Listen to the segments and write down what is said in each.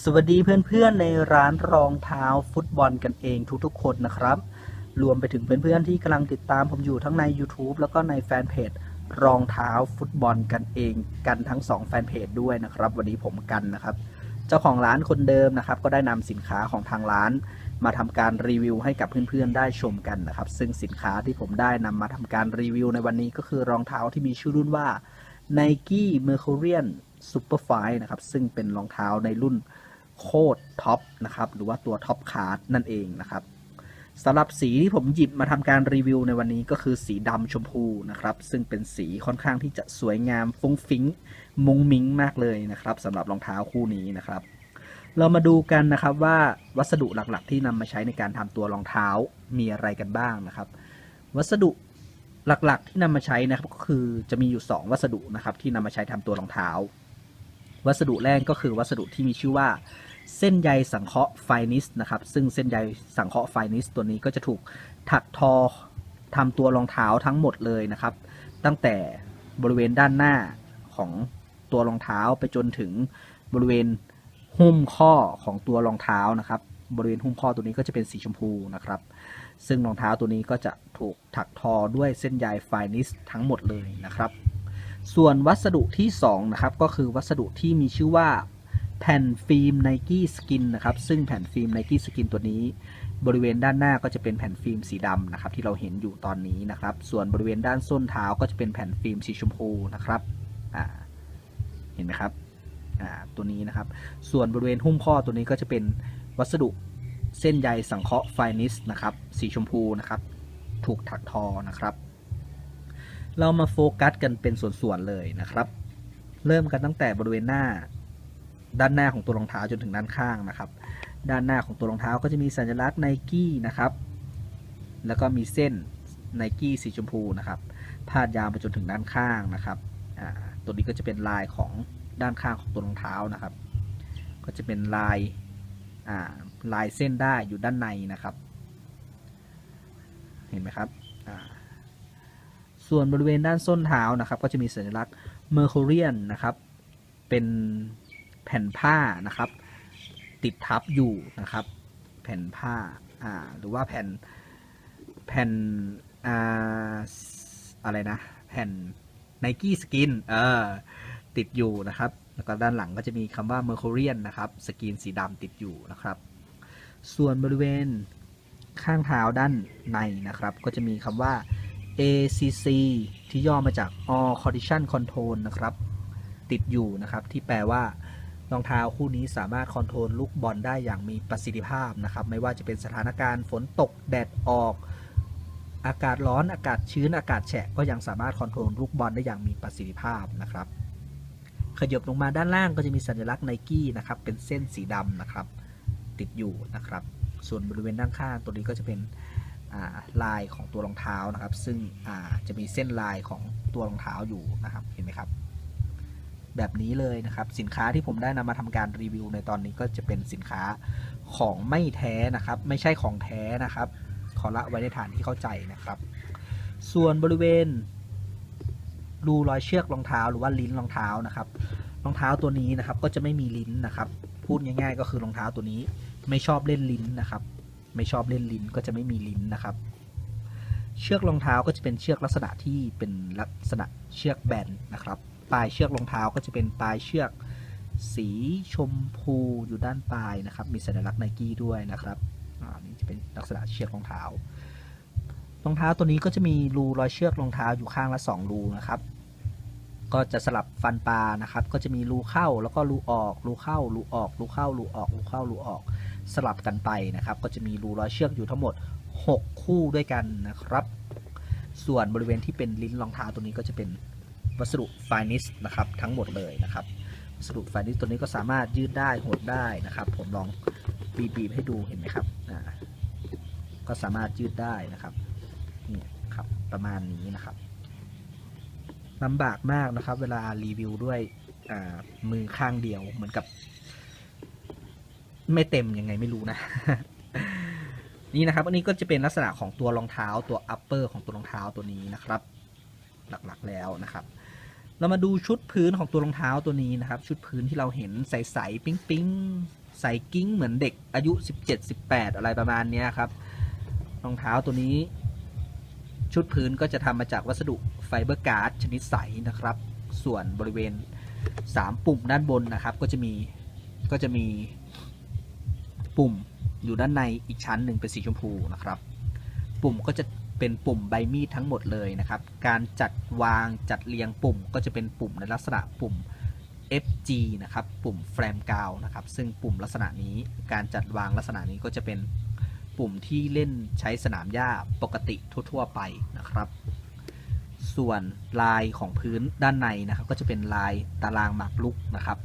สวัสดีเพื่อนๆในร้านรองเท้าฟุตบอลกันเองทุกๆ คนนะครับ รวมไปถึงเพื่อนๆที่กำลังติดตามผมอยู่ทั้งใน YouTube แล้วก็ในแฟนเพจรองเท้าฟุตบอลกันเองกันทั้ง 2 แฟนเพจด้วยนะครับ วันนี้ผมกันนะครับ เจ้าของร้านคนเดิมนะครับ ก็ได้นำสินค้าของทางร้าน มาทำการรีวิวให้กับเพื่อนๆได้ชมกันนะครับ ซึ่งสินค้าที่ผมได้นำมาทำการรีวิวในวันนี้ก็คือรองเท้าที่มีชื่อรุ่นว่า Nike Mercurian Superfly นะครับ ซึ่งเป็นรองเท้าในรุ่นโคตรท็อปนะครับ หรือว่าตัวท็อปคาร์ดนั่นเองนะครับสำหรับสีที่ผมหยิบมาทำการรีวิวในวันนี้ก็คือสีดำชมพูนะครับ ซึ่งเป็นสีค่อนข้างที่จะสวยงามฟุ้งฟิ้งมุงมิงมากเลยนะครับสำหรับรองเท้าคู่นี้นะครับ เรามาดูกันนะครับว่าวัสดุหลักๆ ที่นำมาใช้ในการทำตัวรองเท้ามีอะไรกันบ้างนะครับ วัสดุหลักๆ ที่นำมาใช้นะครับก็คือจะมีอยู่ 2 วัสดุนะครับที่นำมาใช้ทำตัวรองเท้า วัสดุแรกก็คือวัสดุที่มีชื่อว่า เส้นใยสังเคราะห์ไฟนิสนะครับ ซึ่งเส้นใยสังเคราะห์ไฟนิสตัวนี้ก็จะถูกถักทอทำตัวรองเท้าทั้งหมดเลยนะครับ ตั้งแต่บริเวณด้านหน้าของตัวรองเท้าไปจนถึงบริเวณหุ้มข้อของตัวรองเท้านะครับ บริเวณหุ้มข้อตัวนี้ก็จะเป็นสีชมพูนะครับ ซึ่งรองเท้าตัวนี้ก็จะถูกถักทอด้วยเส้นใยไฟนิสทั้งหมดเลยนะครับ ส่วนวัสดุที่ 2 นะครับ ก็คือวัสดุที่มีชื่อว่าแผ่นฟิล์ม Nike Skin นนะครับ ซึ่งแผ่นฟิล์ม Nike Skin ตัวนี้ บริเวณด้านหน้าก็จะเป็นแผ่นฟิล์มสีดำนะครับ ที่เราเห็นอยู่ตอนนี้นะครับ ส่วนบริเวณด้านส้นเท้าก็จะเป็นแผ่นฟิล์มสีชมพูนะครับเห็นไหมครับตัวนี้นะครับ ส่วนบริเวณหุ้มข้อตัวนี้ก็จะเป็นวัสดุเส้นใยสังเคราะห์ไฟนิสนะครับ สีชมพูนะครับ ถูกถักทอนะครับ เรามาโฟกัสกันเป็นส่วนๆเลยนะครับ เริ่มกันตั้งแต่บริเวณหน้า ด้านหน้าของตัวรองเท้าจนถึงด้านข้างนะครับ ด้านหน้าของตัวรองเท้าก็จะมีสัญลักษณ์ไนกี้นะครับ แล้วก็มีเส้นไนกี้สีชมพูนะครับ พาดยาวไปจนถึงด้านข้างนะครับ ตัวนี้ก็จะเป็นลายของด้านข้างของตัวรองเท้านะครับ ก็จะเป็นลายลายเส้นได้อยู่ด้านในนะครับ เห็นไหมครับ ส่วนบริเวณด้านส้นเท้านะครับ ก็จะมีสัญลักษณ์ Mercurian นะครับ เป็นแผ่นผ้านะครับ ติดทับอยู่นะครับ แผ่นผ้าอ่าหรือว่าแผ่นแผ่นอ่าอะไรนะ แผ่น Nike Skin เออติดอยู่นะครับ แล้วก็ด้านหลังก็จะมีคำว่า Mercurian นะครับ สกรีนสีดำติดอยู่นะครับ ส่วนบริเวณข้างเท้าด้านในนะครับ ก็จะมีคำว่า ACC ที่ย่อมาจาก All Condition Control นะครับ ติดอยู่นะครับ ที่แปลว่ารองเท้าคู่นี้สามารถคอนโทรลลูกบอลได้อย่างมีประสิทธิภาพนะครับ ไม่ว่าจะเป็นสถานการณ์ฝนตกแดดออก อากาศร้อนอากาศชื้นอากาศแฉะก็ยังสามารถคอนโทรลลูกบอลได้อย่างมีประสิทธิภาพนะครับ ขยบลงมาด้านล่างก็จะมีสัญลักษณ์ไนกี้นะครับ เป็นเส้นสีดำนะครับ ติดอยู่นะครับ ส่วนบริเวณด้านข้างตัวนี้ก็จะเป็น ลายของตัวรองเท้านะครับ ซึ่งจะมีเส้นลายของตัวรองเท้าอยู่นะครับเห็นไหมครับ แบบนี้เลยนะครับสินค้าที่ผมได้นำมาทำการรีวิวในตอนนี้ก็จะเป็นสินค้าของไม่แท้นะครับ ไม่ใช่ของแท้นะครับ ขอละไว้ในฐานที่เข้าใจนะครับ ส่วนบริเวณรูรอยเชือกรองเท้าหรือว่าลิ้นรองเท้านะครับรองเท้าตัวนี้นะครับก็จะไม่มีลิ้นนะครับ พูดง่าย ๆ ก็คือรองเท้าตัวนี้ไม่ชอบเล่นลิ้นนะครับ ไม่ชอบเล่นลิ้นก็จะไม่มีลิ้นนะครับ เชือกรองเท้าก็จะเป็นเชือกลักษณะที่เป็นลักษณะเชือกแบนนะครับ ปลายเชือกรองเท้าก็จะเป็นปลายเชือกสีชมพูอยู่ด้านปลายนะครับ มีสัญลักษณ์ไนกี้ด้วยนะครับอ่านี่จะเป็นลักษณะเชือกรองเท้ารองเท้าตัวนี้ก็จะมีรูรอยเชือกรองเท้าอยู่ข้างละ 2 รูนะครับ ก็จะสลับฟันปลานะครับ ก็จะมีรูเข้าแล้วก็รูออก รูเข้า รูออก รูเข้า รูออก รูเข้า รูออก สลับกันไปนะครับ ก็จะมีรูร้อยเชือกอยู่ทั้งหมด 6 คู่ด้วยกันนะครับ ส่วนบริเวณที่เป็นลิ้นรองเท้าตัวนี้ก็จะเป็นวัสดุไฟนิสนะครับทั้งหมดเลยนะครับวัสดุไฟนิสตัวนี้ก็สามารถยืดได้หดได้นะครับ ผมลองบีบให้ดูเห็นไหมครับอ่าก็สามารถยืดได้นะครับนี่ครับประมาณนี้นะครับลำบากมากนะครับ เวลารีวิวด้วยมือข้างเดียวเหมือนกับ ไม่เต็มยังไงไม่รู้นะ นี่นะครับ อันนี้ก็จะเป็นลักษณะของตัวรองเท้าตัว upper ของตัวรองเท้าตัวนี้นะครับ หลักๆแล้วนะครับ เรามาดูชุดพื้นของตัวรองเท้าตัวนี้นะครับ ชุดพื้นที่เราเห็นใสๆปิ๊งใสกิ้งเหมือนเด็กอายุ 17-18 อะไรประมาณนี้ครับรองเท้าตัวนี้ ชุดพื้นก็จะทำมาจากวัสดุไฟเบอร์การ์ดชนิดใสนะครับ ส่วนบริเวณ 3 ปุ่มด้านบนนะครับ ก็จะมีก็จะมี ปุ่มอยู่ด้านในอีกชั้นหนึ่งเป็นสีชมพูนะครับ ปุ่มก็จะเป็นปุ่มใบมีดทั้งหมดเลยนะครับ การจัดวางจัดเรียงปุ่มก็จะเป็นปุ่มในลักษณะปุ่ม FG นะครับ ปุ่มแฟรมกาวนะครับ ซึ่งปุ่มลักษณะนี้การจัดวางลักษณะนี้ก็จะเป็นปุ่มที่เล่นใช้สนามหญ้าปกติทั่ว ๆ ไปนะครับ ส่วนลายของพื้นด้านในนะครับ ก็จะเป็นลายตารางหมากรุกนะครับ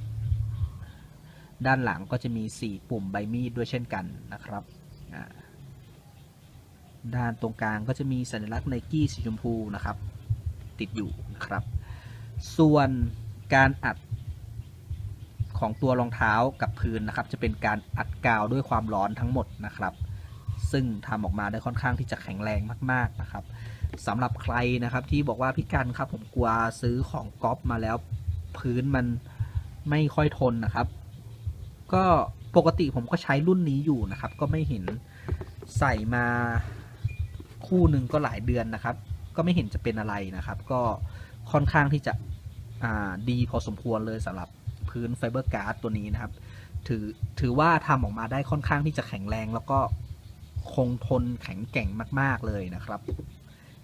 ด้านหลังก็จะมี 4 ปุ่มใบมีดด้วยเช่นกันนะครับ ด้านตรงกลางก็จะมีสัญลักษณ์ไนกี้สีชมพูนะครับ ติดอยู่นะครับ ส่วนการอัดของตัวรองเท้ากับพื้นนะครับ จะเป็นการอัดกาวด้วยความร้อนทั้งหมดนะครับ ซึ่งทำออกมาได้ค่อนข้างที่จะแข็งแรงมาก ๆนะครับสำหรับใครนะครับที่บอกว่าพี่กันครับผมกลัวซื้อของก๊อปมาแล้วพื้นมันไม่ค่อยทนนะครับ ก็ปกติผมก็ใช้รุ่นนี้อยู่นะครับ ก็ไม่เห็นใส่มาคู่หนึ่งก็หลายเดือนนะครับ ก็ไม่เห็นจะเป็นอะไรนะครับ ก็ค่อนข้างที่จะดีพอสมควรเลยสำหรับพื้นไฟเบอร์การ์ดตัวนี้นะครับ ถือถือว่าทำออกมาได้ค่อนข้างที่จะแข็งแรงแล้วก็คงทนแข็งแกร่งมาก ๆเลยนะครับ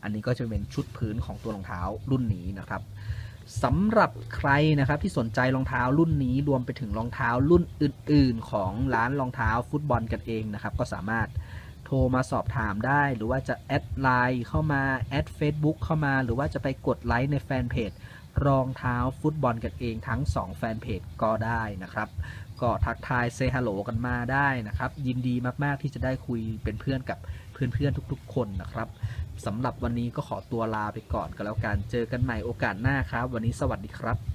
อันนี้ก็จะเป็นชุดพื้นของตัวรองเท้ารุ่นนี้นะครับ สำหรับใครนะครับที่สนใจรองเท้ารุ่นนี้รวมไปถึงรองเท้ารุ่นอื่น ๆ ของร้านรองเท้าฟุตบอลกันเองนะครับ ก็สามารถโทรมาสอบถามได้ หรือว่าจะแอดไลน์เข้ามาแอด Facebook เข้ามา หรือว่าจะไปกดไลค์ในแฟนเพจรองเท้าฟุตบอลกันเองทั้ง 2 แฟนเพจก็ได้นะครับ ก็ทักทายเซฮัลโหลกันมาได้นะครับ ยินดีมาก ๆ ที่จะได้คุยเป็นเพื่อนกับเพื่อนๆทุกๆ คนนะครับสำหรับวันนี้ก็ขอตัวลาไปก่อนก็แล้วกันเจอกันใหม่โอกาสหน้าครับ วันนี้สวัสดีครับ